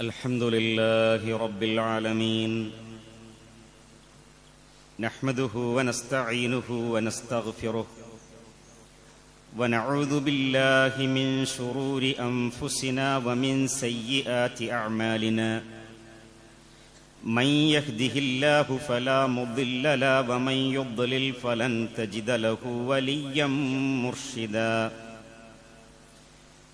الحمد لله رب العالمين. نحمده ونستعينه ونستغفره. ونعوذ بالله من شرور أنفسنا ومن سيئات أعمالنا. من يهده الله فلا مضل له ومن يضلل فلن تجد له وليا مرشدا.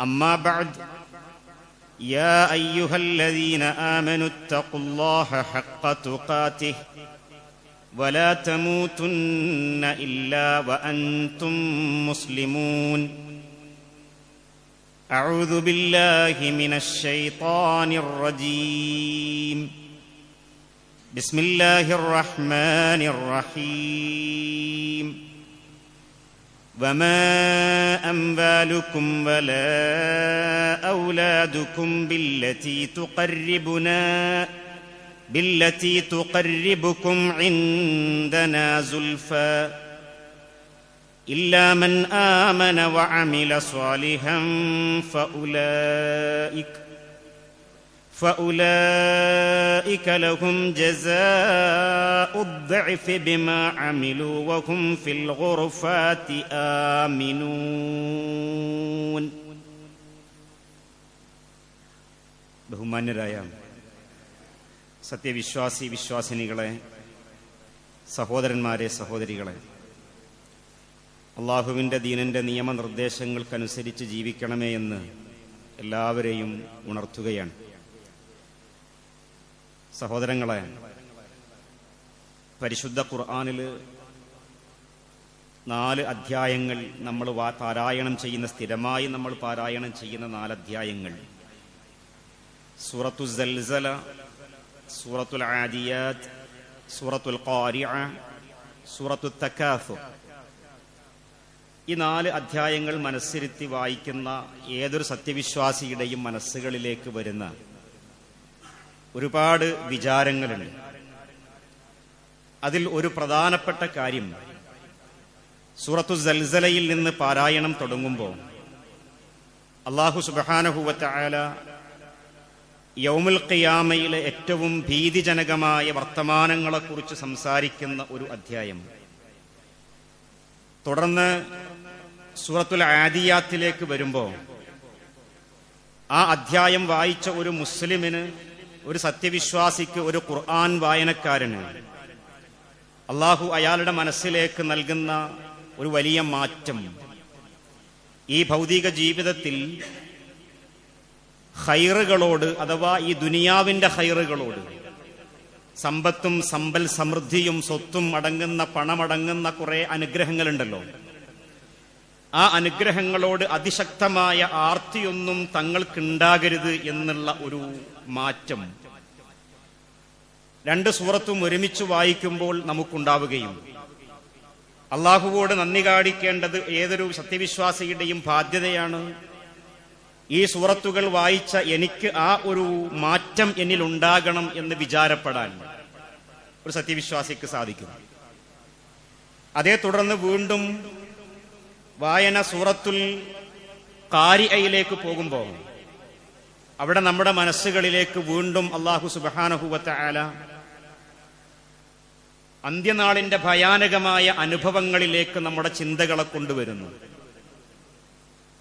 أما بعد يا أيها الذين آمنوا اتقوا الله حق تقاته ولا تموتن إلا وأنتم مسلمون. أعوذ بالله من الشيطان الرجيم. بسم الله الرحمن الرحيم. وما أموالكم ولا أولادكم بالتي تقربنا بالتي تقربكم عندنا زلفى إلا من آمن وعمل صالحا فأولئك فأولئك لهم جزاء الضعف بما عملوا وهم في الغرفات آمنون ബഹുമാന്യരായ സത്യവിശ്വാസി വിശ്വാസിനികളെ സഹോദരന്മാരെ സഹോദരികളെ അള്ളാഹുവിൻ്റെ ദീനൻ്റെ നിയമനിർദ്ദേശങ്ങൾക്കനുസരിച്ച് ജീവിക്കണമേ എന്ന് എല്ലാവരെയും ഉണർത്തുകയാണ് സഹോദരങ്ങളെ പരിശുദ്ധ ഖുർആാനിൽ നാല് അധ്യായങ്ങൾ നമ്മൾ പാരായണം ചെയ്യുന്ന സ്ഥിരമായി നമ്മൾ പാരായണം ചെയ്യുന്ന നാല് അധ്യായങ്ങൾ. സൂറത്തു സൽസല സൂറത്തുൽ ആദിയാത്ത് സൂറത്തുൽ ഖാരിഅ സൂറത്തു തക്കാഫു ഈ നാല് അധ്യായങ്ങൾ മനസ്സിരുത്തി വായിക്കുന്ന ഏതൊരു സത്യവിശ്വാസിയുടെയും മനസ്സുകളിലേക്ക് വരുന്ന ഒരുപാട് വിചാരങ്ങളുണ്ട്. അതിൽ ഒരു പ്രധാനപ്പെട്ട കാര്യം സൂറത്തു സൽസലയിൽ നിന്ന് പാരായണം തുടങ്ങുമ്പോൾ അള്ളാഹു സുബാനഹുവറ്റായ യൗമുൽ ഖിയാമയിലെ ഏറ്റവും ഭീതിജനകമായ വർത്തമാനങ്ങളെക്കുറിച്ച് സംസാരിക്കുന്ന ഒരു അധ്യായം. തുടർന്ന് സൂറത്തുൽ ആദിയാത്തിലേക്ക് വരുമ്പോൾ ആ അധ്യായം വായിച്ച ഒരു മുസ്ലിമിന് ഒരു സത്യവിശ്വാസിക്ക് ഒരു ഖുർആൻ വായനക്കാരന് അള്ളാഹു അയാളുടെ മനസ്സിലേക്ക് നൽകുന്ന ഒരു വലിയ മാറ്റം. ഈ ഭൗതിക ജീവിതത്തിൽ ഹൈറുകളോട് അഥവാ ഈ ദുനിയാവിന്റെ ഹൈറുകളോട് സമ്പത്തും സമ്പൽ സമൃദ്ധിയും സ്വത്തും അടങ്ങുന്ന പണമടങ്ങുന്ന കുറെ അനുഗ്രഹങ്ങളുണ്ടല്ലോ. ആ അനുഗ്രഹങ്ങളോട് അതിശക്തമായ ആർത്തിയൊന്നും തങ്ങൾക്കുണ്ടാകരുത് എന്നുള്ള ഒരു മാറ്റം. രണ്ട് സൂറത്തും ഒരുമിച്ച് വായിക്കുമ്പോൾ നമുക്കുണ്ടാവുകയും അള്ളാഹുവോട് നന്ദി കാണിക്കേണ്ടത് ഏതൊരു സത്യവിശ്വാസിയുടെയും ബാധ്യതയാണ്. ഈ സൂറത്തുകൾ വായിച്ച എനിക്ക് ആ ഒരു മാറ്റം എന്നിൽ ഉണ്ടാകണം എന്ന് വിചാരപ്പെടാൻ ഒരു സത്യവിശ്വാസിക്ക് സാധിക്കും. അതേ തുടർന്ന് വീണ്ടും വായന സൂറത്തുൽ കാരിയയിലേക്ക് പോകുമ്പോൾ അവിടെ നമ്മുടെ മനസ്സുകളിലേക്ക് വീണ്ടും അള്ളാഹു സുബാനഹുവത്ത ആല അന്ത്യനാളിന്റെ ഭയാനകമായ അനുഭവങ്ങളിലേക്ക് നമ്മുടെ ചിന്തകളെ കൊണ്ടുവരുന്നു.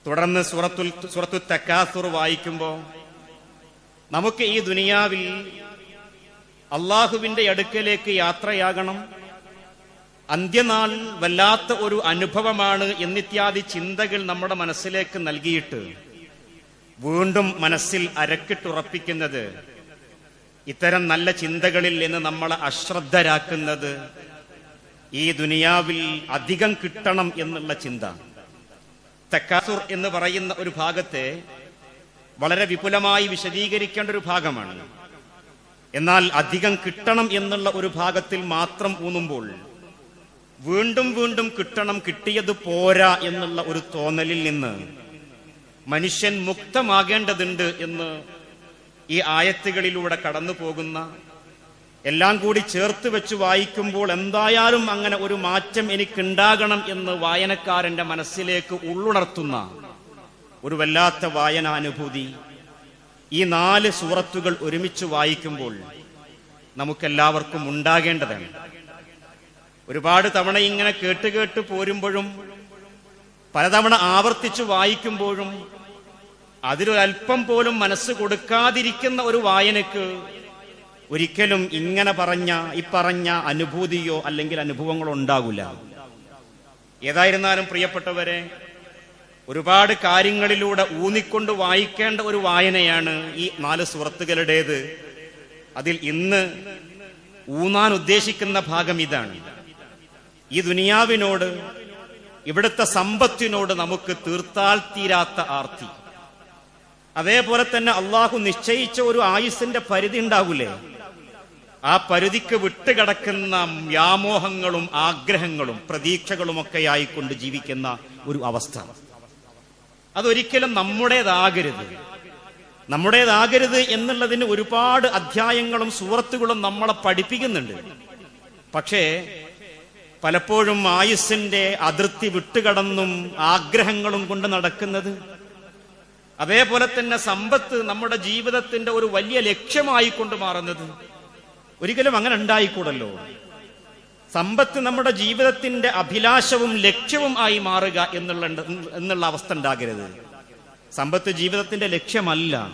തുടർന്ന് സുറത്തുൽ സുറത്തു തക്കാസുർ വായിക്കുമ്പോൾ നമുക്ക് ഈ ദുനിയാവിൽ അള്ളാഹുവിന്റെ അടുക്കലേക്ക് യാത്രയാകണം അന്ത്യനാൾ വല്ലാത്ത ഒരു അനുഭവമാണ് എന്നിത്യാദി ചിന്തകൾ നമ്മുടെ മനസ്സിലേക്ക് നൽകിയിട്ട് വീണ്ടും മനസ്സിൽ അരക്കിട്ടുറപ്പിക്കുന്നത് ഇത്തരം നല്ല ചിന്തകളിൽ നിന്ന് നമ്മളെ അശ്രദ്ധരാക്കുന്നത് ഈ ദുനിയാവിൽ അധികം കിട്ടണം എന്നുള്ള ചിന്ത. തക്കാസുർ എന്ന് പറയുന്ന ഒരു ഭാഗത്തെ വളരെ വിപുലമായി വിശദീകരിക്കേണ്ട ഒരു ഭാഗമാണ്. എന്നാൽ അധികം കിട്ടണം എന്നുള്ള ഒരു ഭാഗത്തിൽ മാത്രം ഊന്നുമ്പോൾ വീണ്ടും വീണ്ടും കിട്ടണം കിട്ടിയത് പോരാ എന്നുള്ള ഒരു തോന്നലിൽ നിന്ന് മനുഷ്യൻ മുക്തമാകേണ്ടതുണ്ട് എന്ന് ഈ ആയത്തുകളിലൂടെ കടന്നു പോകുന്ന എല്ലാം കൂടി ചേർത്ത് വെച്ച് വായിക്കുമ്പോൾ എന്തായാലും അങ്ങനെ ഒരു മാറ്റം എനിക്കുണ്ടാകണം എന്ന് വായനക്കാരന്റെ മനസ്സിലേക്ക് ഉള്ളുണർത്തുന്ന ഒരു വല്ലാത്ത വായനാനുഭൂതി. ഈ നാല് സൂറത്തുകൾ ഒരുമിച്ച് വായിക്കുമ്പോൾ നമുക്കെല്ലാവർക്കും ഉണ്ടാകേണ്ടതാണ്. ഒരുപാട് തവണ ഇങ്ങനെ കേട്ട് കേട്ട് പോരുമ്പോഴും പലതവണ ആവർത്തിച്ച് വായിക്കുമ്പോഴും അതിലൊരല്പം പോലും മനസ്സ് കൊടുക്കാതിരിക്കുന്ന ഒരു വായനക്ക് ഒരിക്കലും ഇങ്ങനെ പറഞ്ഞ ഇപ്പറഞ്ഞ അനുഭൂതിയോ അല്ലെങ്കിൽ അനുഭവങ്ങളോ ഉണ്ടാകില്ല ഏതായിരുന്നാലും പ്രിയപ്പെട്ടവരെ ഒരുപാട് കാര്യങ്ങളിലൂടെ ഊന്നിക്കൊണ്ട് വായിക്കേണ്ട ഒരു വായനയാണ് ഈ നാല് സുഹൃത്തുക്കളുടേത്. അതിൽ ഇന്ന് ഊന്നാൻ ഉദ്ദേശിക്കുന്ന ഭാഗം ഇതാണ്. ഈ ദുനിയാവിനോട് ഇവിടുത്തെ സമ്പത്തിനോട് നമുക്ക് തീർത്താൽ തീരാത്ത ആർത്തി. അതേപോലെ തന്നെ അള്ളാഹു നിശ്ചയിച്ച ഒരു ആയുസിന്റെ പരിധി ഉണ്ടാകൂലേ? ആ പരിധിക്ക് വിട്ടുകിടക്കുന്ന വ്യാമോഹങ്ങളും ആഗ്രഹങ്ങളും പ്രതീക്ഷകളും ഒക്കെ ആയിക്കൊണ്ട് ജീവിക്കുന്ന ഒരു അവസ്ഥ. അതൊരിക്കലും നമ്മുടേതാകരുത്. നമ്മുടേതാകരുത് എന്നുള്ളതിന് ഒരുപാട് അധ്യായങ്ങളും സുഹൃത്തുക്കളും നമ്മളെ പഠിപ്പിക്കുന്നുണ്ട്. പക്ഷേ പലപ്പോഴും ആയുസ്സിന്റെ അതിർത്തി വിട്ടുകടന്നും ആഗ്രഹങ്ങളും കൊണ്ട് നടക്കുന്നത് അതേപോലെ തന്നെ സമ്പത്ത് നമ്മുടെ ജീവിതത്തിന്റെ ഒരു വലിയ ലക്ഷ്യമായി കൊണ്ട് മാറുന്നത് ഒരിക്കലും അങ്ങനെ ഉണ്ടായിക്കൂടല്ലോ. സമ്പത്ത് നമ്മുടെ ജീവിതത്തിന്റെ അഭിലാഷവും ലക്ഷ്യവും ആയി മാറുക എന്നുള്ള എന്നുള്ള അവസ്ഥ ഉണ്ടാകരുത്. സമ്പത്ത് ജീവിതത്തിന്റെ ലക്ഷ്യമല്ല.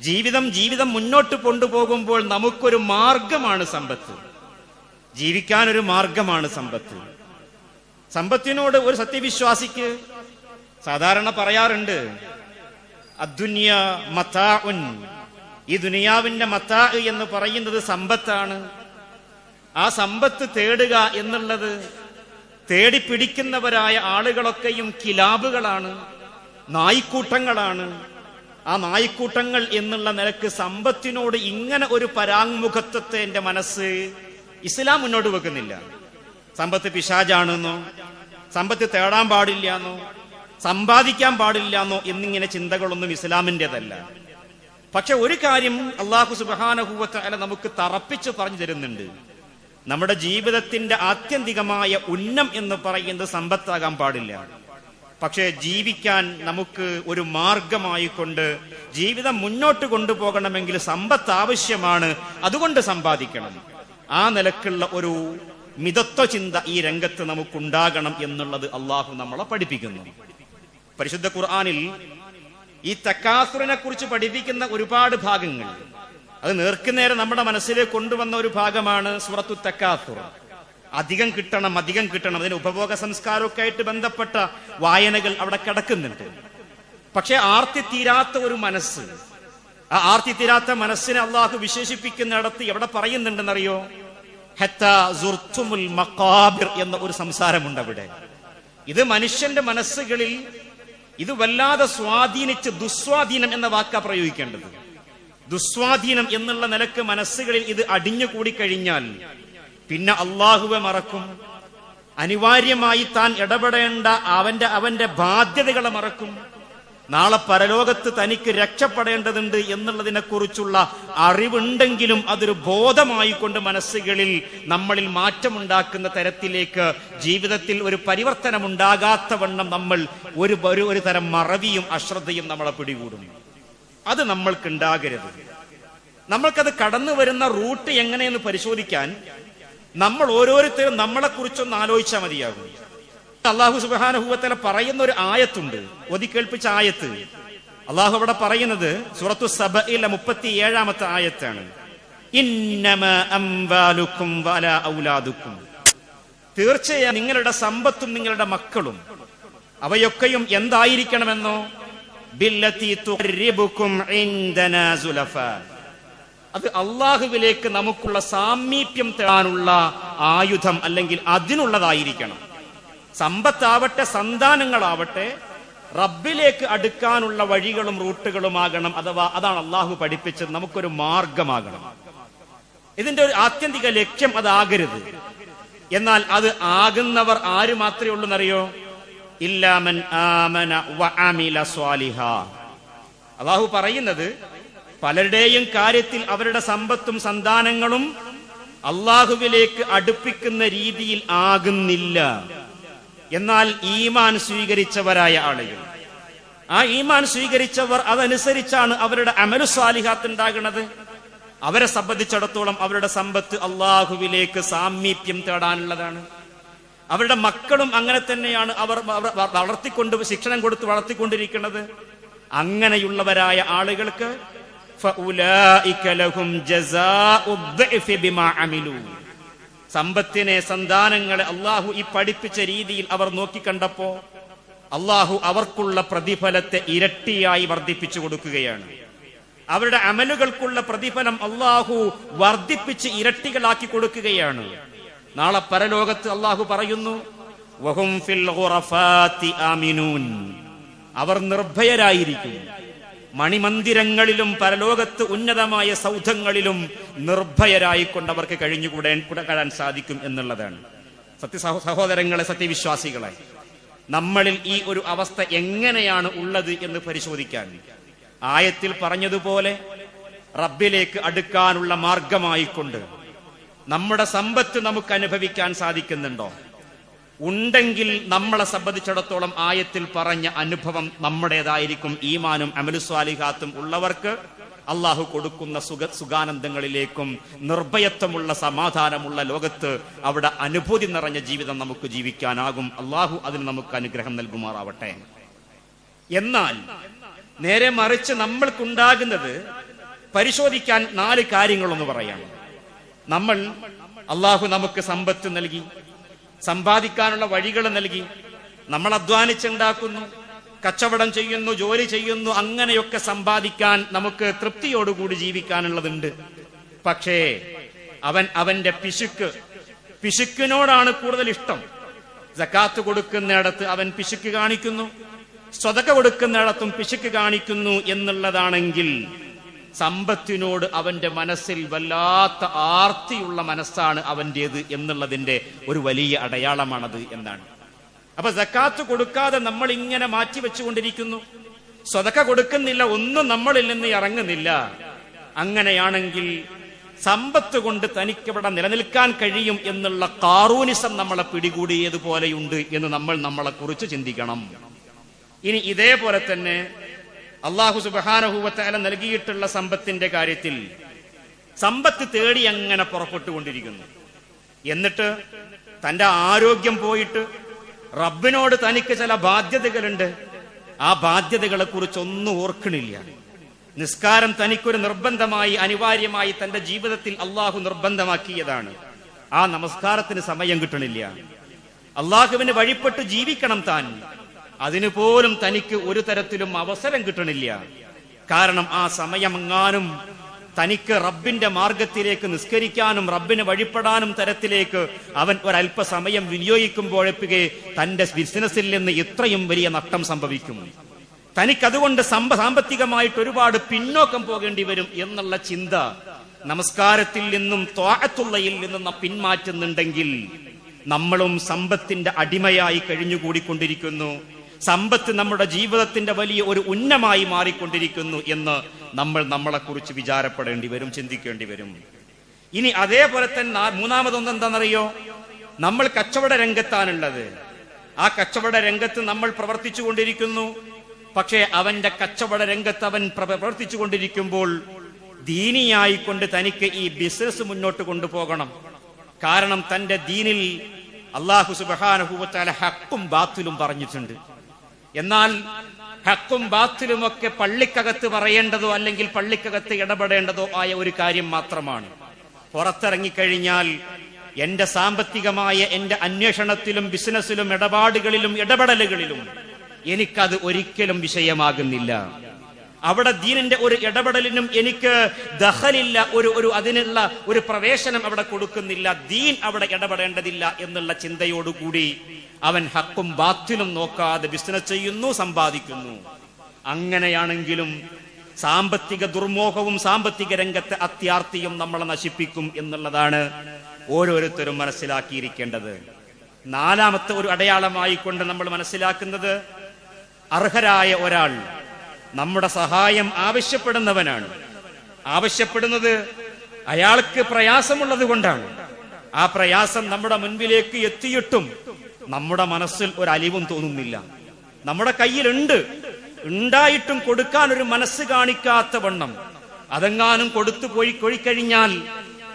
ജീവിതം ജീവിതം മുന്നോട്ട് കൊണ്ടുപോകുമ്പോൾ നമുക്കൊരു മാർഗമാണ് സമ്പത്ത്. ജീവിക്കാൻ ഒരു മാർഗമാണ് സമ്പത്ത്. സമ്പത്തിനോട് ഒരു സത്യവിശ്വാസിക്ക് സാധാരണ പറയാറുണ്ട് ഈ ദുനിയാവിന്റെ മത്താ എന്ന് പറയുന്നത് സമ്പത്താണ്. ആ സമ്പത്ത് തേടുക എന്നുള്ളത് തേടിപ്പിടിക്കുന്നവരായ ആളുകളൊക്കെയും കിലാബുകളാണ് നായിക്കൂട്ടങ്ങളാണ്. ആ നായിക്കൂട്ടങ്ങൾ എന്നുള്ള നിലയ്ക്ക് സമ്പത്തിനോട് ഇങ്ങനെ ഒരു പരാങ്മുഖത്വത്തെ എന്റെ മനസ്സ് ഇസ്ലാം മുന്നോട്ട് വെക്കുന്നില്ല. സമ്പത്ത് പിശാജാണെന്നോ സമ്പത്ത് തേടാൻ പാടില്ല എന്നോ സമ്പാദിക്കാൻ പാടില്ല എന്നോ എന്നിങ്ങനെ ചിന്തകളൊന്നും ഇസ്ലാമിന്റെതല്ല. പക്ഷെ ഒരു കാര്യം അള്ളാഹു സുബാനഹൂവത്ത് അല്ല നമുക്ക് തറപ്പിച്ചു പറഞ്ഞു തരുന്നുണ്ട്. നമ്മുടെ ജീവിതത്തിന്റെ ആത്യന്തികമായ ഉന്നം എന്ന് പറയുന്നത് സമ്പത്താകാൻ പാടില്ല. പക്ഷേ ജീവിക്കാൻ നമുക്ക് ഒരു മാർഗമായി കൊണ്ട് ജീവിതം മുന്നോട്ട് കൊണ്ടുപോകണമെങ്കിൽ സമ്പത്ത് ആവശ്യമാണ്. അതുകൊണ്ട് സമ്പാദിക്കണം. ആ നിലക്കുള്ള ഒരു മിതത്വ ചിന്ത ഈ രംഗത്ത് നമുക്കുണ്ടാകണം എന്നുള്ളത് അള്ളാഹു നമ്മളെ പഠിപ്പിക്കുന്നു. പരിശുദ്ധ ഖുർആാനിൽ ഈ തക്കാസുറിനെ കുറിച്ച് പഠിപ്പിക്കുന്ന ഒരുപാട് ഭാഗങ്ങൾ. അത് നേർക്കുനേരെ നമ്മുടെ മനസ്സിലേക്ക് കൊണ്ടുവന്ന ഒരു ഭാഗമാണ് സുറത്തു തക്കാസുർ. അധികം കിട്ടണം അധികം കിട്ടണം. അതിന് ഉപഭോഗ സംസ്കാരമൊക്കെ ആയിട്ട് ബന്ധപ്പെട്ട വായനകൾ അവിടെ കിടക്കുന്നുണ്ട്. പക്ഷെ ആർത്തി തീരാത്ത ഒരു മനസ്സ് ആ ആർത്തി തീരാത്ത മനസ്സിനെ അള്ളാഹു വിശേഷിപ്പിക്കുന്നിടത്ത് എവിടെ പറയുന്നുണ്ടെന്നറിയോ? മക്കാബിർ എന്ന ഒരു സംസാരമുണ്ട് അവിടെ ഇത് മനുഷ്യന്റെ മനസ്സുകളിൽ ഇത് വല്ലാതെ സ്വാധീനിച്ച് ദുസ്വാധീനം എന്ന വാക്ക പ്രയോഗിക്കേണ്ടത്. ദുസ്വാധീനം എന്നുള്ള നിലയ്ക്ക് മനസ്സുകളിൽ ഇത് അടിഞ്ഞുകൂടി കഴിഞ്ഞാൽ പിന്നെ അള്ളാഹുവെ മറക്കും. അനിവാര്യമായി താൻ ഇടപെടേണ്ട അവന്റെ അവന്റെ ബാധ്യതകളെ മറക്കും. നാളെ പരലോകത്ത് തനിക്ക് രക്ഷപ്പെടേണ്ടതുണ്ട് എന്നുള്ളതിനെ കുറിച്ചുള്ള അറിവുണ്ടെങ്കിലും അതൊരു ബോധമായി കൊണ്ട് മനസ്സുകളിൽ നമ്മളിൽ മാറ്റമുണ്ടാക്കുന്ന തരത്തിലേക്ക് ജീവിതത്തിൽ ഒരു പരിവർത്തനം ഉണ്ടാകാത്ത വണ്ണം നമ്മൾ ഒരു ഒരു തരം മറവിയും അശ്രദ്ധയും നമ്മളെ പിടികൂടും. അത് നമ്മൾക്കുണ്ടാകരുത്. നമ്മൾക്കത് കടന്നു വരുന്ന റൂട്ട് എങ്ങനെയെന്ന് പരിശോധിക്കാൻ നമ്മൾ ഓരോരുത്തരും നമ്മളെ കുറിച്ചൊന്ന് ആലോചിച്ചാൽ മതിയാകും. അള്ളാഹു സുബാനുഭവത്തിലെ പറയുന്ന ഒരു ആയത്തുണ്ട്. ഒതിക്കേൽപ്പിച്ച ആയത്ത്. അള്ളാഹു അവിടെ പറയുന്നത് സൂറത്തു സബയിലെ മുപ്പത്തി ഏഴാമത്തെ ആയത്താണ് തീർച്ചയായും നിങ്ങളുടെ സമ്പത്തും നിങ്ങളുടെ മക്കളും അവയൊക്കെയും എന്തായിരിക്കണമെന്നോ? അത് അള്ളാഹുവിലേക്ക് നമുക്കുള്ള സാമീപ്യം തേടാനുള്ള ആയുധം അല്ലെങ്കിൽ അതിനുള്ളതായിരിക്കണം. സമ്പത്താവട്ടെ സന്താനങ്ങളാവട്ടെ റബ്ബിലേക്ക് അടുക്കാനുള്ള വഴികളും റൂട്ടുകളുമാകണം അഥവാ അതാണ് അള്ളാഹു പഠിപ്പിച്ചത്. നമുക്കൊരു മാർഗമാകണം. ഇതിന്റെ ഒരു ആത്യന്തിക ലക്ഷ്യം അതാകരുത് എന്നാൽ അത് ആകുന്നവർ ആര് മാത്രമേ ഉള്ളൂ എന്നറിയോ? ഇല്ലാമൻ ആമന വ സ്വാലിഹ. അള്ളാഹു പറയുന്നത് പലരുടെയും കാര്യത്തിൽ അവരുടെ സമ്പത്തും സന്താനങ്ങളും അള്ളാഹുവിലേക്ക് അടുപ്പിക്കുന്ന രീതിയിൽ ആകുന്നില്ല. എന്നാൽ ഈമാൻ സ്വീകരിച്ചവരായ ആളുകൾ. ആ ഈമാൻ സ്വീകരിച്ചവർ അതനുസരിച്ചാണ് അവരുടെ അമലു സാലിഹാത്ത് ഉണ്ടാകുന്നത് അവരെ സംബന്ധിച്ചിടത്തോളം അവരുടെ സമ്പത്ത് അള്ളാഹുവിലേക്ക് സാമീപ്യം തേടാനുള്ളതാണ്. അവരുടെ മക്കളും അങ്ങനെ തന്നെയാണ് അവർ വളർത്തിക്കൊണ്ട് ശിക്ഷണം കൊടുത്ത് വളർത്തിക്കൊണ്ടിരിക്കുന്നത്. അങ്ങനെയുള്ളവരായ ആളുകൾക്ക് ഫഉലായിക ലഹും ബിമാ സമ്പത്തിനെ സന്താനങ്ങളെ അള്ളാഹു ഈ പഠിപ്പിച്ച രീതിയിൽ അവർ നോക്കിക്കണ്ടപ്പോ അള്ളാഹു അവർക്കുള്ള പ്രതിഫലത്തെ ഇരട്ടിയായി വർദ്ധിപ്പിച്ചു കൊടുക്കുകയാണ്. അവരുടെ അമലുകൾക്കുള്ള പ്രതിഫലം അള്ളാഹു വർദ്ധിപ്പിച്ച് ഇരട്ടികളാക്കി കൊടുക്കുകയാണ്. നാളെ പരലോകത്ത് അള്ളാഹു പറയുന്നു അവർ നിർഭയരായിരിക്കും. മണിമന്ദിരങ്ങളിലും പരലോകത്ത് ഉന്നതമായ സൗധങ്ങളിലും നിർഭയരായിക്കൊണ്ട് അവർക്ക് കഴിഞ്ഞുകൂടാൻ കൂടാൻ സാധിക്കും എന്നുള്ളതാണ്. സത്യ സഹോദരങ്ങളെ സത്യവിശ്വാസികളെ നമ്മളിൽ ഈ ഒരു അവസ്ഥ എങ്ങനെയാണ് ഉള്ളത് എന്ന് പരിശോധിക്കാൻ. ആയത്തിൽ പറഞ്ഞതുപോലെ റബ്ബിലേക്ക് അടുക്കാനുള്ള മാർഗമായിക്കൊണ്ട് നമ്മുടെ സമ്പത്ത് നമുക്ക് അനുഭവിക്കാൻ സാധിക്കുന്നുണ്ടോ? ഉണ്ടെങ്കിൽ നമ്മളെ സംബന്ധിച്ചിടത്തോളം ആയത്തിൽ പറഞ്ഞ അനുഭവം നമ്മുടേതായിരിക്കും. ഈമാനും അമലുസ്വാലിഹാത്തും ഉള്ളവർക്ക് അള്ളാഹു കൊടുക്കുന്ന സുഖ സുഖാനന്ദങ്ങളിലേക്കും നിർഭയത്വമുള്ള സമാധാനമുള്ള ലോകത്ത് അവിടെ അനുഭൂതി നിറഞ്ഞ ജീവിതം നമുക്ക് ജീവിക്കാനാകും. അള്ളാഹു അതിന് നമുക്ക് അനുഗ്രഹം നൽകുമാറാവട്ടെ. എന്നാൽ നേരെ മറിച്ച് നമ്മൾക്കുണ്ടാകുന്നത് പരിശോധിക്കാൻ നാല് കാര്യങ്ങളൊന്ന് പറയാം. നമ്മൾ അള്ളാഹു നമുക്ക് സമ്പത്ത് നൽകി സമ്പാദിക്കാനുള്ള വഴികൾ നൽകി. നമ്മൾ അധ്വാനിച്ചുണ്ടാക്കുന്നു കച്ചവടം ചെയ്യുന്നു ജോലി ചെയ്യുന്നു അങ്ങനെയൊക്കെ സമ്പാദിക്കാൻ നമുക്ക് തൃപ്തിയോടുകൂടി ജീവിക്കാനുള്ളതുണ്ട്. പക്ഷേ അവൻ അവന്റെ പിശുക്ക് പിശുക്കിനോടാണ് കൂടുതൽ ഇഷ്ടം. ജക്കാത്ത് കൊടുക്കുന്നിടത്ത് അവൻ പിശുക്ക് കാണിക്കുന്നു സ്വതക കൊടുക്കുന്നിടത്തും പിശുക്ക് കാണിക്കുന്നു എന്നുള്ളതാണെങ്കിൽ സമ്പത്തിനോട് അവന്റെ മനസ്സിൽ വല്ലാത്ത ആർത്തിയുള്ള മനസ്സാണ് അവന്റേത് എന്നുള്ളതിന്റെ ഒരു വലിയ അടയാളമാണത് എന്നാണ്. അപ്പൊ സക്കാത്ത് കൊടുക്കാതെ നമ്മൾ ഇങ്ങനെ മാറ്റി വെച്ചുകൊണ്ടിരിക്കുന്നു. സ്വതക്ക കൊടുക്കുന്നില്ല ഒന്നും നമ്മളിൽ നിന്ന് ഇറങ്ങുന്നില്ല. അങ്ങനെയാണെങ്കിൽ സമ്പത്ത് കൊണ്ട് തനിക്കിവിടെ നിലനിൽക്കാൻ കഴിയും എന്നുള്ള കാറൂനിസം നമ്മളെ പിടികൂടിയതുപോലെയുണ്ട് എന്ന് നമ്മൾ നമ്മളെ കുറിച്ച് ചിന്തിക്കണം. ഇനി ഇതേപോലെ തന്നെ അള്ളാഹു സുബാനഹൂവത്താല നൽകിയിട്ടുള്ള സമ്പത്തിന്റെ കാര്യത്തിൽ സമ്പത്ത് തേടി അങ്ങനെ പുറപ്പെട്ടുകൊണ്ടിരിക്കുന്നു? എന്നിട്ട് തന്റെ ആരോഗ്യം പോയിട്ട് റബ്ബിനോട് തനിക്ക് ചില ബാധ്യതകളുണ്ട്. ആ ബാധ്യതകളെ കുറിച്ച് ഒന്നും ഓർക്കണില്ല. നിസ്കാരം തനിക്കൊരു നിർബന്ധമായി അനിവാര്യമായി തന്റെ ജീവിതത്തിൽ അള്ളാഹു നിർബന്ധമാക്കിയതാണ്. ആ നമസ്കാരത്തിന് സമയം കിട്ടണില്ല. അള്ളാഹുവിന് വഴിപ്പെട്ട് ജീവിക്കണം താൻ. അതിനു പോലും തനിക്ക് ഒരു തരത്തിലും അവസരം കിട്ടണില്ല. കാരണം ആ സമയമെങ്ങാനും തനിക്ക് റബ്ബിന്റെ മാർഗത്തിലേക്ക് നിസ്കരിക്കാനും റബ്ബിന് വഴിപ്പെടാനും തരത്തിലേക്ക് അവൻ ഒരല്പസമയം വിനിയോഗിക്കുമ്പോഴെപ്പിക്കെ തന്റെ ബിസിനസ്സിൽ നിന്ന് ഇത്രയും വലിയ നഷ്ടം സംഭവിക്കും. തനിക്കതുകൊണ്ട് സമ്പ സാമ്പത്തികമായിട്ട് ഒരുപാട് പിന്നോക്കം പോകേണ്ടി വരും എന്നുള്ള ചിന്ത നമസ്കാരത്തിൽ നിന്നും ത്വാഴത്തുള്ളയിൽ നിന്നും പിന്മാറ്റുന്നുണ്ടെങ്കിൽ നമ്മളും സമ്പത്തിന്റെ അടിമയായി കഴിഞ്ഞുകൂടിക്കൊണ്ടിരിക്കുന്നു. സമ്പത്ത് നമ്മുടെ ജീവിതത്തിന്റെ വലിയ ഒരു ഉന്നമായി മാറിക്കൊണ്ടിരിക്കുന്നു എന്ന് നമ്മൾ നമ്മളെക്കുറിച്ച് വിചാരപ്പെടേണ്ടി വരും ചിന്തിക്കേണ്ടി വരും. ഇനി അതേപോലെ തന്നെ മൂന്നാമതൊന്നെന്താണെന്നറിയോ നമ്മൾ കച്ചവട രംഗത്താണുള്ളത്. ആ കച്ചവട രംഗത്ത് നമ്മൾ പ്രവർത്തിച്ചു കൊണ്ടിരിക്കുന്നു പക്ഷേ അവന്റെ കച്ചവട രംഗത്ത് അവൻ പ്ര- പ്രവർത്തിച്ചു കൊണ്ടിരിക്കുമ്പോൾ ദീനിയായിക്കൊണ്ട് തനിക്ക് ഈ ബിസിനസ് മുന്നോട്ട് കൊണ്ടുപോകണം. കാരണം തന്റെ ദീനിൽ അള്ളാഹു സുബാനഹുവത്താല ഹക്കും ബാത്തിലും പറഞ്ഞിട്ടുണ്ട്. എന്നാൽ ഹക്കും ബാത്തിലുമൊക്കെ പള്ളിക്കകത്ത് പറയേണ്ടതോ അല്ലെങ്കിൽ പള്ളിക്കകത്ത് ഇടപെടേണ്ടതോ ആയ ഒരു കാര്യം മാത്രമാണ്. പുറത്തിറങ്ങിക്കഴിഞ്ഞാൽ എന്റെ സാമ്പത്തികമായ എന്റെ അന്വേഷണത്തിലും ബിസിനസ്സിലും ഇടപാടുകളിലും ഇടപെടലുകളിലും എനിക്കത് ഒരിക്കലും വിഷയമാകുന്നില്ല. അവിടെ ദീനിന്റെ ഒരു ഇടപെടലിനും എനിക്ക് ദഹലില്ല ഒരു ഒരു അതിനുള്ള ഒരു പ്രവേശനം അവിടെ കൊടുക്കുന്നില്ല. ദീൻ അവിടെ ഇടപെടേണ്ടതില്ല എന്നുള്ള ചിന്തയോടുകൂടി അവൻ ഹക്കും ബാത്തിലും നോക്കാതെ ബിസിനസ് ചെയ്യുന്നു സമ്പാദിക്കുന്നു. അങ്ങനെയാണെങ്കിലും സാമ്പത്തിക ദുർമോഹവും സാമ്പത്തിക രംഗത്തെ അത്യാർത്തിയും നമ്മളെ നശിപ്പിക്കും എന്നുള്ളതാണ് ഓരോരുത്തരും മനസ്സിലാക്കിയിരിക്കേണ്ടത്. നാലാമത്തെ ഒരു അടയാളമായി കൊണ്ട് നമ്മൾ മനസ്സിലാക്കുന്നത് അർഹരായ ഒരാൾ നമ്മുടെ സഹായം ആവശ്യപ്പെടുന്നവനാണ്. ആവശ്യപ്പെടുന്നത് അയാൾക്ക് പ്രയാസമുള്ളത് കൊണ്ടാണ്. ആ പ്രയാസം നമ്മുടെ മുൻപിലേക്ക് എത്തിയിട്ടും നമ്മുടെ മനസ്സിൽ ഒരു അലിവും തോന്നുന്നില്ല. നമ്മുടെ കയ്യിലുണ്ട്. ഉണ്ടായിട്ടും കൊടുക്കാൻ ഒരു മനസ്സ് കാണിക്കാത്ത വണ്ണം. അതെങ്ങാനും കൊടുത്തു പോയി കൊഴിക്കഴിഞ്ഞാൽ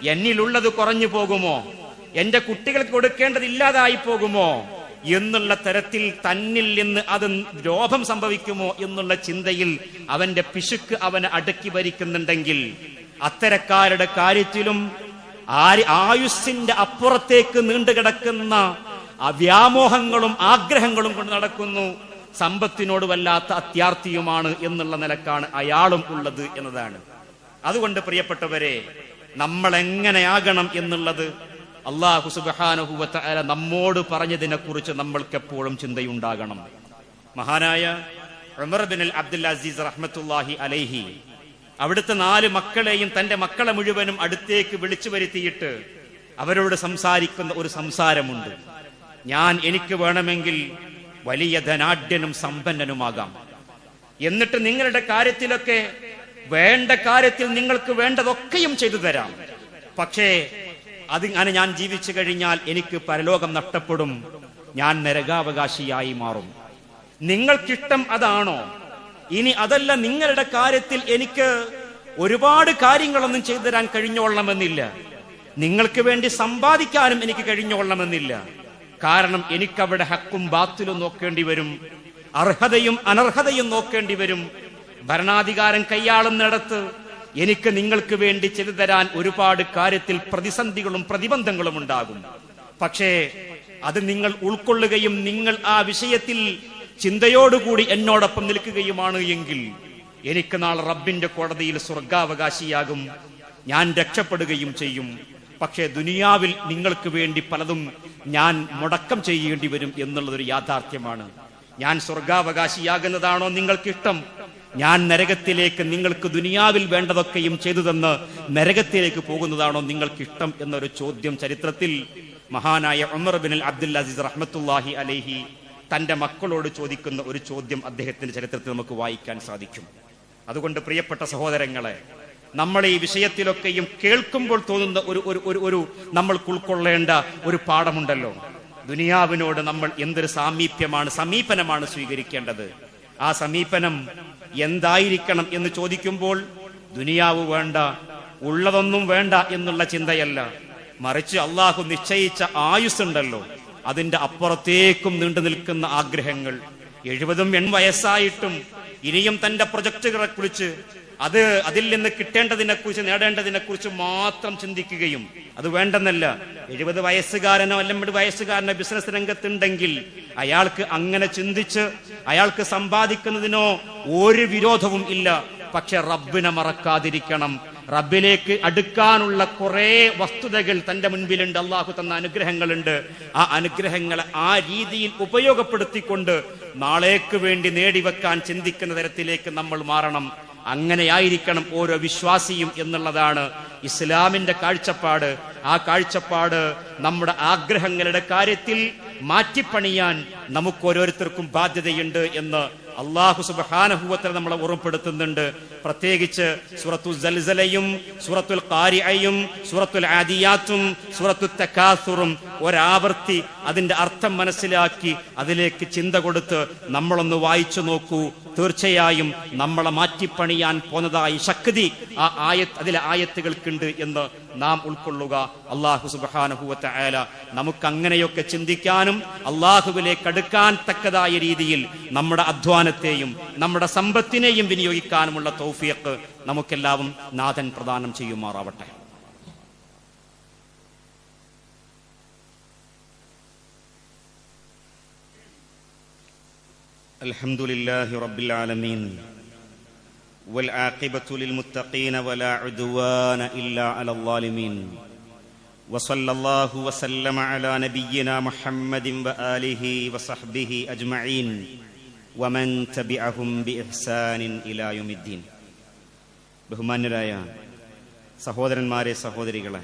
എന്നിലുള്ളത് കുറഞ്ഞു പോകുമോ? എന്റെ കുട്ടികൾക്ക് കൊടുക്കേണ്ടത് ഇല്ലാതായി പോകുമോ? എന്നുള്ള തരത്തിൽ തന്നിൽ നിന്ന് അത് രോഗം സംഭവിക്കുമോ എന്നുള്ള ചിന്തയിൽ അവന്റെ പിശുക്ക് അവനെ അടക്കി ഭരിക്കുന്നുണ്ടെങ്കിൽ അത്തരക്കാരുടെ കാര്യത്തിലും ആയുസ്സിന്റെ അപ്പുറത്തേക്ക് നീണ്ടുകിടക്കുന്ന കിടക്കുന്ന വ്യാമോഹങ്ങളും ആഗ്രഹങ്ങളും കൊണ്ട് നടക്കുന്നു. സമ്പത്തിനോട് വല്ലാത്ത അത്യാർത്ഥിയുമാണ് എന്നുള്ള നിലക്കാണ് അയാളും ഉള്ളത് എന്നതാണ്. അതുകൊണ്ട് പ്രിയപ്പെട്ടവരെ നമ്മൾ എങ്ങനെയാകണം എന്നുള്ളത് അള്ളാഹു സുബാനുഭൂവത്ത നമ്മോട് പറഞ്ഞതിനെ കുറിച്ച് നമ്മൾക്ക് എപ്പോഴും ചിന്തയുണ്ടാകണം. മഹാനായ ഉമർ ബിൻ അബ്ദുൽ അസീസ് റഹ്മത്തുല്ലാഹി അലൈഹി അവിടുത്തെ നാല് മക്കളെയും തന്റെ മക്കളെ മുഴുവനും അടുത്തേക്ക് വിളിച്ചു വരുത്തിയിട്ട് അവരോട് സംസാരിക്കുന്ന ഒരു സംസാരമുണ്ട്. ഞാൻ എനിക്ക് വേണമെങ്കിൽ വലിയ ധനാഢ്യനും സമ്പന്നനുമാകാം. എന്നിട്ട് നിങ്ങളുടെ കാര്യത്തിലൊക്കെ വേണ്ട കാര്യത്തിൽ നിങ്ങൾക്ക് വേണ്ടതൊക്കെയും ചെയ്തു തരാം. പക്ഷേ അത് അങ്ങനെ ഞാൻ ജീവിച്ചു കഴിഞ്ഞാൽ എനിക്ക് പരലോകം നഷ്ടപ്പെടും. ഞാൻ നരകാവകാശിയായി മാറും. നിങ്ങൾക്കിഷ്ടം അതാണോ? ഇനി അതല്ല നിങ്ങളുടെ കാര്യത്തിൽ എനിക്ക് ഒരുപാട് കാര്യങ്ങളൊന്നും ചെയ്തു തരാൻ കഴിഞ്ഞോളണമെന്നില്ല. നിങ്ങൾക്ക് വേണ്ടി സമ്പാദിക്കാനും എനിക്ക് കഴിഞ്ഞോളണമെന്നില്ല. കാരണം എനിക്കവിടെ ഹക്കും ബാത്തിലും നോക്കേണ്ടി വരും. അർഹതയും അനർഹതയും നോക്കേണ്ടി വരും. ഭരണാധികാരം കൈയാളുന്നിടത്ത് എനിക്ക് നിങ്ങൾക്ക് വേണ്ടി ചെയ്തു തരാൻ ഒരുപാട് കാര്യത്തിൽ പ്രതിസന്ധികളും പ്രതിബന്ധങ്ങളും ഉണ്ടാകും. പക്ഷേ അത് നിങ്ങൾ ഉൾക്കൊള്ളുകയും നിങ്ങൾ ആ വിഷയത്തിൽ ചിന്തയോടുകൂടി എന്നോടൊപ്പം നിൽക്കുകയുമാണ് എങ്കിൽ എനിക്ക് നാളെ റബ്ബിന്റെ കോടതിയിൽ സ്വർഗാവകാശിയാകും. ഞാൻ രക്ഷപ്പെടുകയും ചെയ്യും. പക്ഷേ ദുനിയാവിൽ നിങ്ങൾക്ക് വേണ്ടി പലതും ഞാൻ മുടക്കം ചെയ്യേണ്ടി വരും എന്നുള്ളതൊരു യാഥാർത്ഥ്യമാണ്. ഞാൻ സ്വർഗാവകാശിയാകുന്നതാണോ നിങ്ങൾക്കിഷ്ടം? ഞാൻ നരകത്തിലേക്ക് നിങ്ങൾക്ക് ദുനിയാവിൽ വേണ്ടതൊക്കെയും ചെയ്തു തന്ന് നരകത്തിലേക്ക് പോകുന്നതാണോ നിങ്ങൾക്ക് ഇഷ്ടം എന്നൊരു ചോദ്യം ചരിത്രത്തിൽ മഹാനായ ഉമർ ബിൻ അബ്ദുൽ അസീസ് റഹ്മത്തുല്ലാഹി അലൈഹി തന്റെ മക്കളോട് ചോദിക്കുന്ന ഒരു ചോദ്യം അദ്ദേഹത്തിന്റെ ചരിത്രത്തിൽ നമുക്ക് വായിക്കാൻ സാധിക്കും. അതുകൊണ്ട് പ്രിയപ്പെട്ട സഹോദരങ്ങളെ നമ്മൾ ഈ വിഷയത്തിലൊക്കെയും കേൾക്കുമ്പോൾ തോന്നുന്ന ഒരു ഒരു ഒരു ഒരു നമ്മൾക്ക് ഉൾക്കൊള്ളേണ്ട ഒരു പാഠമുണ്ടല്ലോ. ദുനിയാവിനോട് നമ്മൾ എന്തൊരു സാമീപ്യമാണ് സമീപനമാണ് സ്വീകരിക്കേണ്ടത്. ആ സമീപനം എന്തായിരിക്കണം എന്ന് ചോദിക്കുമ്പോൾ ദുനിയാവ് വേണ്ട ഉള്ളതൊന്നും വേണ്ട എന്നുള്ള ചിന്തയല്ല. മറിച്ച് അള്ളാഹു നിശ്ചയിച്ച ആയുസ് ഉണ്ടല്ലോ അതിന്റെ അപ്പുറത്തേക്കും നീണ്ടു നിൽക്കുന്ന ആഗ്രഹങ്ങൾ. എഴുപതും എൺ വയസ്സായിട്ടും ഇനിയും തന്റെ പ്രൊജക്ടുകളെ കുറിച്ച് അത് അതിൽ നിന്ന് കിട്ടേണ്ടതിനെ കുറിച്ച് നേടേണ്ടതിനെ കുറിച്ച് മാത്രം ചിന്തിക്കുകയും അത് വേണ്ടെന്നല്ല. എഴുപത് വയസ്സുകാരനോ അല്ലെങ്കിൽ വയസ്സുകാരനോ ബിസിനസ് രംഗത്തുണ്ടെങ്കിൽ അയാൾക്ക് അങ്ങനെ ചിന്തിച്ച് അയാൾക്ക് സമ്പാദിക്കുന്നതിനോ ഒരു വിരോധവും ഇല്ല. പക്ഷെ റബ്ബിനെ മറക്കാതിരിക്കണം. റബ്ബിലേക്ക് അടുക്കാനുള്ള കുറെ വസ്തുതകൾ തന്റെ മുൻപിലുണ്ട്. അള്ളാഹു തന്ന അനുഗ്രഹങ്ങളുണ്ട്. ആ അനുഗ്രഹങ്ങളെ ആ രീതിയിൽ ഉപയോഗപ്പെടുത്തിക്കൊണ്ട് നാളേക്ക് വേണ്ടി നേടിവെക്കാൻ ചിന്തിക്കുന്ന തരത്തിലേക്ക് നമ്മൾ മാറണം. അങ്ങനെയായിരിക്കണം ഓരോ വിശ്വാസിയും എന്നുള്ളതാണ് ഇസ്ലാമിന്റെ കാഴ്ചപ്പാട്. ആ കാഴ്ചപ്പാട് നമ്മുടെ ആഗ്രഹങ്ങളുടെ കാര്യത്തിൽ മാറ്റിപ്പണിയാൻ നമുക്ക് ഓരോരുത്തർക്കും ബാധ്യതയുണ്ട് എന്ന് അള്ളാഹു സുബാനഹുവത്തിൽ നമ്മളെ ഓർമ്മപ്പെടുത്തുന്നുണ്ട്. പ്രത്യേകിച്ച് സൂറത്തു ജൽസലയും സൂറത്തുൽ ഖാരിഅയും സൂറത്തുൽ ആദിയാത്തും സൂറത്തു തക്കാസുറും ഒരാവർത്തി അതിന്റെ അർത്ഥം മനസ്സിലാക്കി അതിലേക്ക് ചിന്ത കൊടുത്ത് നമ്മളൊന്ന് വായിച്ചു നോക്കൂ. തീർച്ചയായും നമ്മളെ മാറ്റിപ്പണിയാൻ പോന്നതായി ശക്തി ആ ആയ അതിലെ ആയത്തുകൾക്കുണ്ട് എന്ന് നാം ഉൾക്കൊള്ളുക അള്ളാഹു സുബാനുഭൂവത്ത ആല നമുക്ക് അങ്ങനെയൊക്കെ ചിന്തിക്കാനും അള്ളാഹുവിലേക്ക് അടുക്കാൻ തക്കതായ രീതിയിൽ നമ്മുടെ അധ്വാനത്തെയും നമ്മുടെ സമ്പത്തിനെയും വിനിയോഗിക്കാനുമുള്ള തൗഫിയക്ക് നമുക്കെല്ലാവും നാഥൻ പ്രദാനം ചെയ്യുമാറാവട്ടെ الحمد لله رب العالمين والعاقبة للمتقين ولا عدوان إلا على الظالمين وصلى الله وسلم على نبينا محمد وآله وصحبه أجمعين ومن تبعهم بإحسان إلى يوم الدين ബഹുമാന്യരായ സഹോദരന്മാരെ സഹോദരികളെ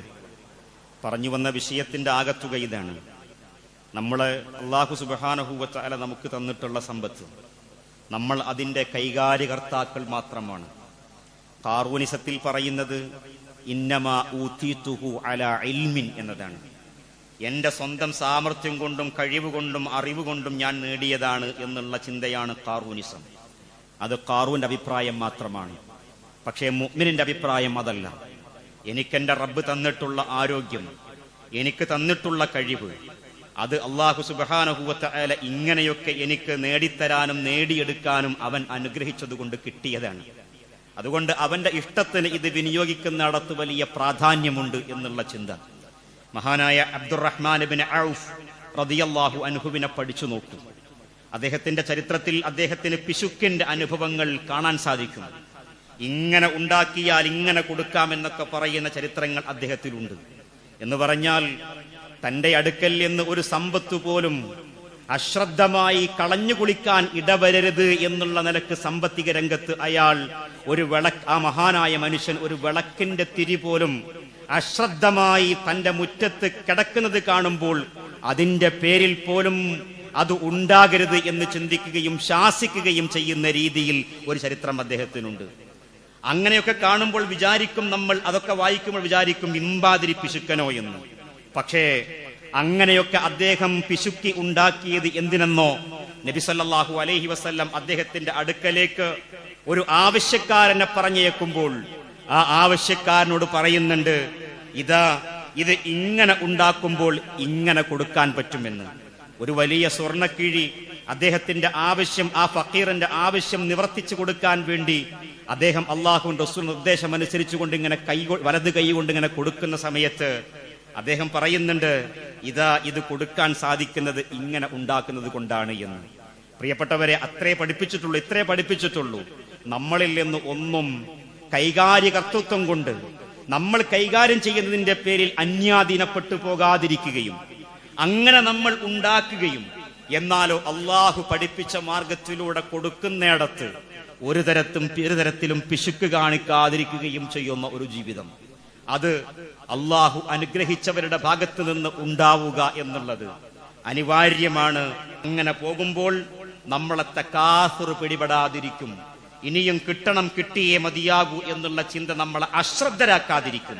പറഞ്ഞു വന്ന വിഷയത്തിന്റെ ആകത്തുക ഇതാണ് നമ്മൾ അള്ളാഹു സുബാനഹുവല നമുക്ക് തന്നിട്ടുള്ള സമ്പത്ത് നമ്മൾ അതിന്റെ കൈകാര്യകർത്താക്കൾ മാത്രമാണ്. കാർവനിസത്തിൽ പറയുന്നത് ഇന്നമാ ഊത്തീത്തുഹു അല ഇൽമിൻ എന്നതാണ്. എന്റെ സ്വന്തം സാമർഥ്യം കൊണ്ടും കഴിവ് കൊണ്ടും കൊണ്ടും ഞാൻ നേടിയതാണ് എന്നുള്ള ചിന്തയാണ് കാർവൂനിസം. അത് കാറൂന്റെ അഭിപ്രായം മാത്രമാണ്. പക്ഷേ മുഗ്മിനിന്റെ അഭിപ്രായം അതല്ല. എനിക്കെന്റെ റബ്ബ് തന്നിട്ടുള്ള ആരോഗ്യം എനിക്ക് തന്നിട്ടുള്ള കഴിവ് അത് അള്ളാഹു സുബാനഹുവത്ത അല ഇങ്ങനെയൊക്കെ എനിക്ക് നേടിത്തരാനും നേടിയെടുക്കാനും അവൻ അനുഗ്രഹിച്ചതുകൊണ്ട് കിട്ടിയതാണ്. അതുകൊണ്ട് അവന്റെ ഇഷ്ടത്തിന് ഇത് വിനിയോഗിക്കുന്നിടത്ത് വലിയ പ്രാധാന്യമുണ്ട് എന്നുള്ള ചിന്ത. മഹാനായ അബ്ദുറഹ്മാൻ ബിൻ ഔഫ് റതിയല്ലാഹു അനുഹുവിനെ പഠിച്ചു നോക്കും. അദ്ദേഹത്തിന്റെ ചരിത്രത്തിൽ അദ്ദേഹത്തിന് പിശുക്കിന്റെ അനുഭവങ്ങൾ കാണാൻ സാധിക്കും. ഇങ്ങനെ ഉണ്ടാക്കിയാൽ ഇങ്ങനെ കൊടുക്കാമെന്നൊക്കെ പറയുന്ന ചരിത്രങ്ങൾ അദ്ദേഹത്തിലുണ്ട്. എന്ന് പറഞ്ഞാൽ തന്റെ അടുക്കൽ നിന്ന് ഒരു സമ്പത്ത് പോലും അശ്രദ്ധമായി കളഞ്ഞു കുളിക്കാൻ ഇടവരരുത് എന്നുള്ള നിലയ്ക്ക് സാമ്പത്തിക രംഗത്ത് അയാൾ ഒരു വിളക്ക് ആ മഹാനായ മനുഷ്യൻ ഒരു വിളക്കിന്റെ തിരി പോലും അശ്രദ്ധമായി തന്റെ മുറ്റത്ത് കിടക്കുന്നത് കാണുമ്പോൾ അതിന്റെ പേരിൽ പോലും അത് ഉണ്ടാകരുത് എന്ന് ചിന്തിക്കുകയും ശാസിക്കുകയും ചെയ്യുന്ന രീതിയിൽ ഒരു ചരിത്രം അദ്ദേഹത്തിനുണ്ട്. അങ്ങനെയൊക്കെ കാണുമ്പോൾ വിചാരിക്കും നമ്മൾ അതൊക്കെ വായിക്കുമ്പോൾ വിചാരിക്കും ഇമ്പാതിരി പിശുക്കനോ എന്ന്. പക്ഷേ അങ്ങനെയൊക്കെ അദ്ദേഹം പിശുക്കി ഉണ്ടാക്കിയത് എന്തിനെന്നോ നബിസല്ലാഹു അലൈഹി വസല്ലം അദ്ദേഹത്തിന്റെ അടുക്കലേക്ക് ഒരു ആവശ്യക്കാരനെ പറഞ്ഞേക്കുമ്പോൾ ആ ആവശ്യക്കാരനോട് പറയുന്നുണ്ട് ഇതാ ഇത് ഇങ്ങനെ ഉണ്ടാക്കുമ്പോൾ ഇങ്ങനെ കൊടുക്കാൻ പറ്റുമെന്ന്. ഒരു വലിയ സ്വർണക്കിഴി അദ്ദേഹത്തിന്റെ ആവശ്യം ആ ഫക്കീറിന്റെ ആവശ്യം നിവർത്തിച്ചു കൊടുക്കാൻ വേണ്ടി അദ്ദേഹം അള്ളാഹുവിന്റെ റസൂൽ നിർദ്ദേശം അനുസരിച്ചുകൊണ്ട് ഇങ്ങനെ കൊ- വലത് കൈ കൊണ്ട് ഇങ്ങനെ കൊടുക്കുന്ന സമയത്ത് അദ്ദേഹം പറയുന്നുണ്ട് ഇതാ ഇത് കൊടുക്കാൻ സാധിക്കുന്നത് ഇങ്ങനെ ഉണ്ടാക്കുന്നത് കൊണ്ടാണ് എന്ന്. പ്രിയപ്പെട്ടവരെ അത്രേ പഠിപ്പിച്ചിട്ടുള്ളൂ ഇത്രേ പഠിപ്പിച്ചിട്ടുള്ളൂ. നമ്മളിൽ നിന്ന് ഒന്നും കൈകാര്യകർത്തൃത്വം കൊണ്ട് നമ്മൾ കൈകാര്യം ചെയ്യുന്നതിന്റെ പേരിൽ അന്യാധീനപ്പെട്ടു പോകാതിരിക്കുകയും അങ്ങനെ നമ്മൾ ഉണ്ടാക്കുകയും എന്നാലോ അള്ളാഹു പഠിപ്പിച്ച മാർഗത്തിലൂടെ കൊടുക്കുന്നിടത്ത് ഒരു തരത്തും ഒരു തരത്തിലും പിശുക്ക് കാണിക്കാതിരിക്കുകയും ചെയ്യുന്ന ഒരു ജീവിതം. അത് അള്ളാഹു അനുഗ്രഹിച്ചവരുടെ ഭാഗത്ത് നിന്ന് ഉണ്ടാവുക എന്നുള്ളത്. അനിവാര്യമാണ്. അങ്ങനെ പോകുമ്പോൾ നമ്മളെ തക്കാസുർ പിടിപെടാതിരിക്കും. ഇനിയും കിട്ടണം കിട്ടിയേ മതിയാകൂ എന്നുള്ള ചിന്ത നമ്മളെ അശ്രദ്ധരാക്കാതിരിക്കും.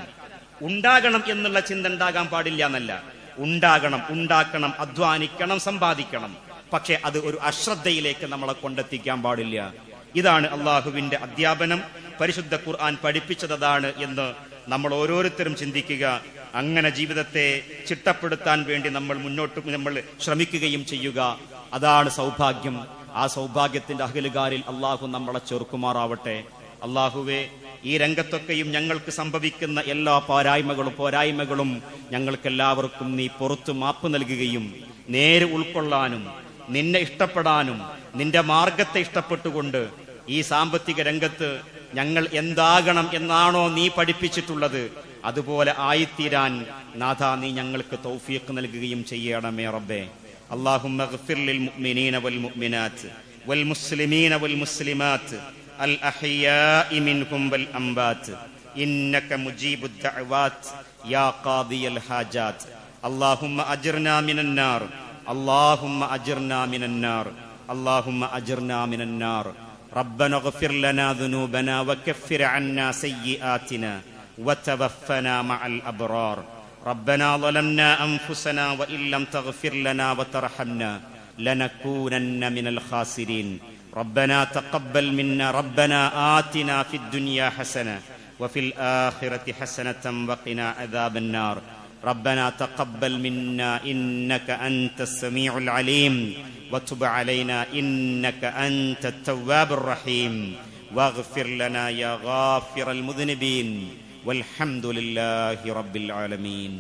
ഉണ്ടാകണം എന്നുള്ള ചിന്ത ഉണ്ടാകാൻ പാടില്ല എന്നല്ല. ഉണ്ടാകണം ഉണ്ടാക്കണം അധ്വാനിക്കണം സമ്പാദിക്കണം. പക്ഷെ അത് ഒരു അശ്രദ്ധയിലേക്ക് നമ്മളെ കൊണ്ടെത്തിക്കാൻ പാടില്ല. ഇതാണ് അള്ളാഹുവിന്റെ അധ്യാപനം. പരിശുദ്ധ ഖുർആൻ പഠിപ്പിച്ചതാണ് എന്ന് നമ്മൾ ഓരോരുത്തരും ചിന്തിക്കുക. അങ്ങനെ ജീവിതത്തെ ചിട്ടപ്പെടുത്താൻ വേണ്ടി നമ്മൾ മുന്നോട്ട് നമ്മൾ ശ്രമിക്കുകയും ചെയ്യുക. അതാണ് സൗഭാഗ്യം. ആ സൗഭാഗ്യത്തിന്റെ അഖിലുകാരിൽ അള്ളാഹു നമ്മളെ ചെറുക്കുമാറാവട്ടെ അള്ളാഹുവെ ഈ രംഗത്തൊക്കെയും ഞങ്ങൾക്ക് സംഭവിക്കുന്ന എല്ലാ പോരായ്മകളും പോരായ്മകളും ഞങ്ങൾക്കെല്ലാവർക്കും നീ പുറത്തു മാപ്പ് നൽകുകയും നേര് ഉൾക്കൊള്ളാനും നിന്നെ ഇഷ്ടപ്പെടാനും നിന്റെ മാർഗത്തെ ഇഷ്ടപ്പെട്ടുകൊണ്ട് ഈ സാമ്പത്തിക രംഗത്ത് ഞങ്ങൾ എന്താകണം എന്നാണോ നീ പഠിപ്പിച്ചിട്ടുള്ളത് അതുപോലെ ആയിത്തീരാൻ നാഥ നീ ഞങ്ങൾക്ക് തൗഫീഖ് നൽകുകയും ചെയ്യണമേ റബ്ബേ اللهم اغفر للمؤمنين والمؤمنات والمسلمين والمسلمات الأحياء منهم والأنبات إنك مجيب الدعوات يا قاضي الحاجات اللهم أجرنا من النار اللهم أجرنا من النار اللهم أجرنا من النار ربنا اغفر لنا ذنوبنا وكفر عنا سيئاتنا وتوفنا مع الأبرار. ربنا ظلمنا أنفسنا وإن لم تغفر لنا وترحمنا لنكونن من الخاسرين. ربنا تقبل منا ربنا آتنا في الدنيا حسنة وفي الآخرة حسنة وقنا عذاب النار. ربنا تقبل منا إنك أنت السميع العليم وتب علينا إنك أنت التواب الرحيم واغفر لنا يا غافر المذنبين والحمد لله رب العالمين